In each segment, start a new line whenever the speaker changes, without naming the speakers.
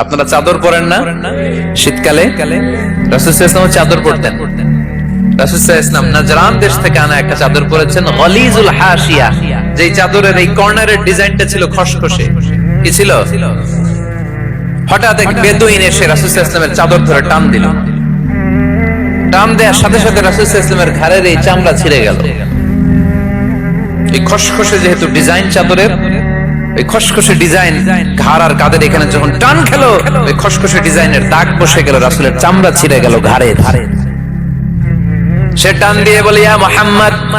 আপনারা চাদর পরেন না? শীতকালে? চাদর পরতেন। ছিল হঠাৎ এক এসে চাদর ধরে টান দিল। টান দেওয়ার সাথে সাথে ঘাড়ের এই চামড়া ছিঁড়ে গেল। এই খসখসে যেহেতু ডিজাইন চাদরের ওই খসখসে ডিজাইন ঘাড় আর কাদের এখানে যখন টান খেলো, ওই খসখসে ডিজাইনের দাগ বসে গেল, রাসুলের চামড়া ছিঁড়ে গেল ঘাড়ে ধারে। সে টান দিয়ে ইয়া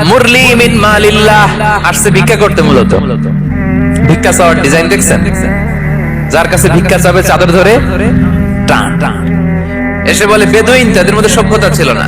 মুরলি মিন মালিল্লাহ। আসছে ভিক্ষা করতে মূলত। ভিক্ষা চাওয়ার ডিজাইন দেখছেন? যার কাছে ভিক্ষা চাবে চাদর ধরে টান টান। এসে বলে, বেদুইন, তাদের মধ্যে সভ্যতা ছিল না।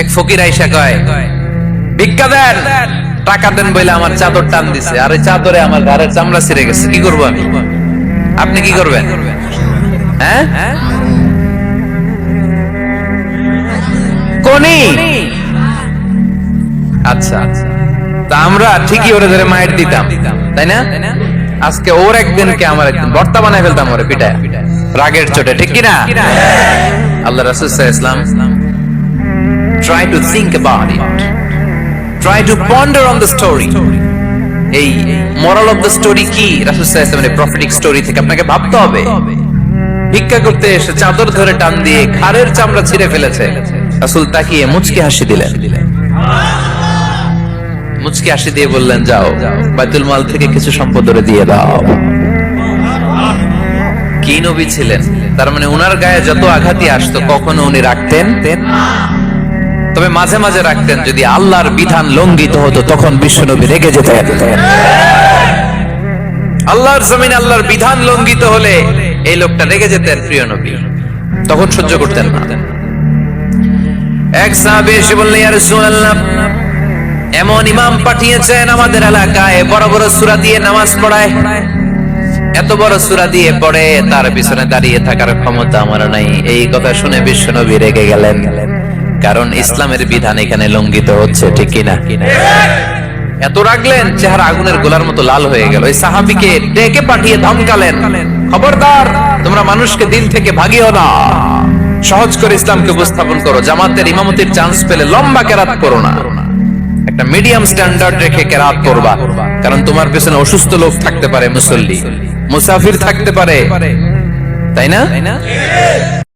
এক ফকির আইসা কয়, ভিক্ষা দেন, টাকা দেন বলে আমার চাদর টান দিছে, আর ওই চাদরে আমার ঘরের চামড়া ছিঁড়ে গেছে, কি করব আমি? আপনি কি করবেন? হ্যাঁ? কোনি? আচ্ছা তা আমরা ঠিকই ওরে ধরে মায়ের দিতাম, তাই না? আজকে ওর একদিনকে আমার একদিন? বর্তা বানায় ফেলতাম ওরে পিঠায় রাগের চোটে, ঠিক কিনা? আল্লাহ রাসূল ইসলাম try to think about it. Try to ponder on the story. এই মোরাল অফ দ্য স্টোরি কি? রাসূল সাল্লাল্লাহু প্রফেটিক স্টোরি থেকে আপনাকে ভাবতে হবে। ভিক্ষা করতে এসে চাদর ধরে টান দিয়ে ঘাড়ের চামড়া ছিঁড়ে ফেলেছে। রাসূল তাকিয়ে মুচকি হাসি দিলেন। মুচকি হাসি দিয়ে বললেন, যাও, বাইতুল মাল থেকে কিছু সম্পদ দিয়ে দাও। কি নবী ছিলেন? তার মানে উনার গায়ে যত আঘাতই আসতো, কখনো উনি রাখতেন? তবে মাঝে মাঝে রাখতেন, যদি আল্লাহর বিধান লঙ্ঘিত হতো, তখন বিশ্বনবী রেগে যেতেন। আল্লাহর জমিন আল্লাহর বিধান লঙ্ঘিত হলে এই লোকটা রেগে যেতেন প্রিয় নবী। তখন সহ্য করতেন না। এক সাহাবী এসে বললেন এমন ইমাম পাঠিয়েছেন আমাদের এলাকায়, বড় বড় সূরা দিয়ে নামাজ পড়ায়। এত বড় সূরা দিয়ে পড়ে, তার পিছনে দাঁড়িয়ে থাকার ক্ষমতা আমার নাই। এই কথা শুনে বিশ্বনবী রেগে গেলেন। কারণ ইসলামের বিধান এখানে লঙ্ঘিত হচ্ছে, ঠিক কিনা? এত রাখলেন চেহারা আগুনের গোলার মতো লাল হয়ে গেল। এই সাহাবিকে ডেকে পাঠিয়ে ধমকালেন, খবরদার, তোমরা মানুষকে দিন থেকে ভাগিও না। সহজ করে ইসলামকে উপস্থাপন করো। জামাতের ইমামতির চান্স পেলে লম্বা কেরাত করো না। একটা মিডিয়াম স্ট্যান্ডার্ড রেখে কেরাত করবা। কারণ তোমার পেছনে অসুস্থ লোক থাকতে পারে মুসল্লি। মুসাফির থাকতে পারে। তাই না?